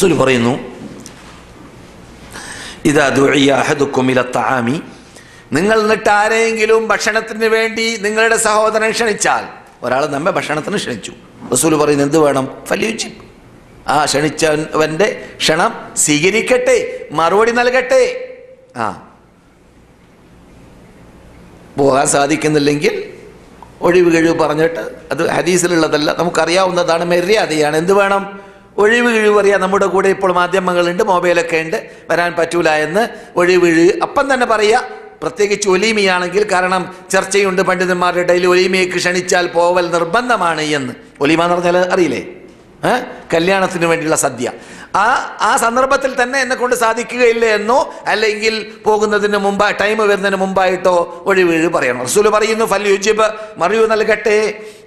റസൂൽ പറയുന്നു ഇതാ ഇല തആമി നിങ്ങൾ എന്നിട്ട് ആരെങ്കിലും ഭക്ഷണത്തിന് വേണ്ടി നിങ്ങളുടെ സഹോദരൻ ക്ഷണിച്ചാൽ ഒരാൾ നമ്മെ ഭക്ഷണത്തിന് ക്ഷണിച്ചു. റസൂൽ പറയുന്നു എന്ത് വേണം? ഫലിയുച്ചി ആ ക്ഷണിച്ചവന്റെ ക്ഷണം സ്വീകരിക്കട്ടെ മറുപടി നൽകട്ടെ. ആ. പോകാൻ സാധിക്കുന്നില്ലെങ്കിൽ ഒഴിവ് കഴിവ് പറഞ്ഞിട്ട് അത് ഹദീസിലുള്ളതല്ല നമുക്കറിയാവുന്നതാണ് മര്യാദയാണ്. എന്ത് വേണം? ഒഴിവ് കിഴിവറിയ നമ്മുടെ കൂടെ ഇപ്പോൾ മാധ്യമങ്ങളുണ്ട് മൊബൈലൊക്കെ ഉണ്ട് വരാൻ പറ്റൂല എന്ന് ഒഴിവ് കിഴിവ് അപ്പം തന്നെ പറയാ പ്രത്യേകിച്ച് ഒലീമിയാണെങ്കിൽ കാരണം ചർച്ചയുണ്ട് പണ്ഡിതന്മാരുടെ ഇടയിൽ ഒലീമയ്ക്ക് ക്ഷണിച്ചാൽ പോവൽ നിർബന്ധമാണ് എന്ന്. ഒലീമ എന്ന് പറഞ്ഞാൽ അറിയില്ലേ? കല്യാണത്തിന് വേണ്ടിയുള്ള സദ്യ. ആ ആ സന്ദർഭത്തിൽ തന്നെ എന്നെ കൊണ്ട് സാധിക്കുകയില്ല എന്നോ അല്ലെങ്കിൽ പോകുന്നതിന് മുമ്പ് ടൈം വരുന്നതിന് മുമ്പായിട്ടോ ഒഴിവീഴ് പറയണം. റസൂൽ പറയുന്നു ഫല്യുജിബ് മറിയു നൽകട്ടെ.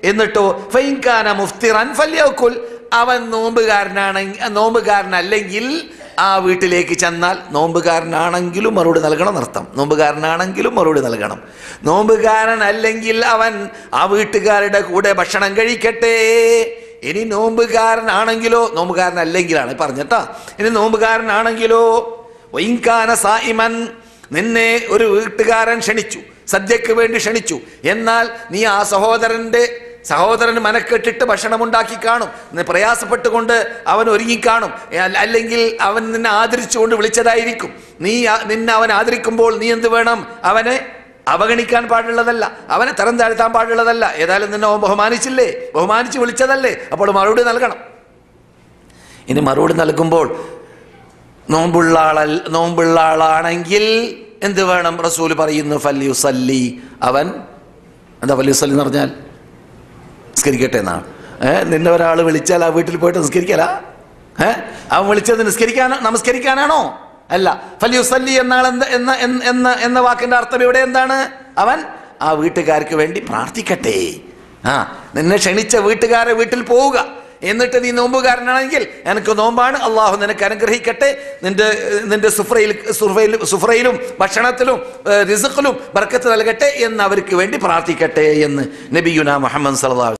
എന്നിട്ടോ ഫൈൻകാന മുഫ്തിറാൻ ഫല്യക്കുൽ അവൻ നോമ്പുകാരനാണ് നോമ്പുകാരനല്ലെങ്കിൽ ആ വീട്ടിലേക്ക് ചെന്നാൽ നോമ്പുകാരനാണെങ്കിലും മറുപടി നൽകണം നൃത്തം നോമ്പുകാരനാണെങ്കിലും മറുപടി നൽകണം. നോമ്പുകാരൻ അല്ലെങ്കിൽ അവൻ ആ വീട്ടുകാരുടെ കൂടെ ഭക്ഷണം കഴിക്കട്ടെ. ഇനി നോമ്പുകാരനാണെങ്കിലോ നോമ്പുകാരൻ നോമ്പുകാരനല്ലെങ്കിലാണ്. പറഞ്ഞിട്ടാ. ഇനി നോമ്പുകാരനാണെങ്കിലോ വൈകാന സായിമൻ നിന്നെ ഒരു വീട്ടുകാരൻ ക്ഷണിച്ചു സദ്യക്ക് വേണ്ടി ക്ഷണിച്ചു. എന്നാൽ നീ ആ സഹോദരന്റെ സഹോദരന് മനക്കെട്ടിട്ട് ഭക്ഷണം ഉണ്ടാക്കി കാണും പ്രയാസപ്പെട്ടുകൊണ്ട് അവൻ ഒരുങ്ങിക്കാണും കാണും. അല്ലെങ്കിൽ അവൻ നിന്നെ ആദരിച്ചുകൊണ്ട് വിളിച്ചതായിരിക്കും. നീ നിന്നെ അവൻ ആദരിക്കുമ്പോൾ നീ എന്ത് വേണം? അവനെ അവഗണിക്കാൻ പാടുള്ളതല്ല. അവനെ തരം താഴ്ത്താൻ പാടുള്ളതല്ല. ഏതായാലും നിന്നെ അവൻ ബഹുമാനിച്ചില്ലേ? ബഹുമാനിച്ച് വിളിച്ചതല്ലേ? അപ്പോൾ മറുപടി നൽകണം. ഇനി മറുപടി നൽകുമ്പോൾ നോമ്പുള്ള ആളൽ നോമ്പുള്ള ആളാണെങ്കിൽ എന്ത് വേണം? റസൂൽ പറയുന്നു ഫല്യുസല്ലി. അവൻ എന്താ ഫല്യുസല്ലി എന്ന് പറഞ്ഞാൽ? നിസ്കരിക്കട്ടെ എന്നാണ് ഏഹ് നിന്നെ ഒരാൾ വിളിച്ചാൽ ആ വീട്ടിൽ പോയിട്ട് നിസ്കരിക്കല? ഏഹ് അവൻ വിളിച്ചത് നിസ്കരിക്കാനോ നമസ്കരിക്കാനാണോ? അല്ല. ഫലിയുസല്ലി എന്നാൾ എന്ന എന്ന- എന്ന വാക്കിന്റെ അർത്ഥം ഇവിടെ എന്താണ്? അവൻ ആ വീട്ടുകാർക്ക് വേണ്ടി പ്രാർത്ഥിക്കട്ടെ. ആ നിന്നെ ക്ഷണിച്ച വീട്ടുകാരെ വീട്ടിൽ പോവുക. എന്നിട്ട് നീ നോമ്പുകാരനാണെങ്കിൽ എനിക്ക് നോമ്പാണ്. അള്ളാഹു നിനക്ക് അനുഗ്രഹിക്കട്ടെ. നിന്റെ നിന്റെ സുഫ്രയിൽ സുഫ്രയിൽ സുഫ്രയിലും ഭക്ഷണത്തിലും റിസുഖിലും ബർക്കത്ത് നൽകട്ടെ എന്ന് അവർക്ക് വേണ്ടി പ്രാർത്ഥിക്കട്ടെ എന്ന് നബിയുന മുഹമ്മദ് സല്ലല്ലാഹു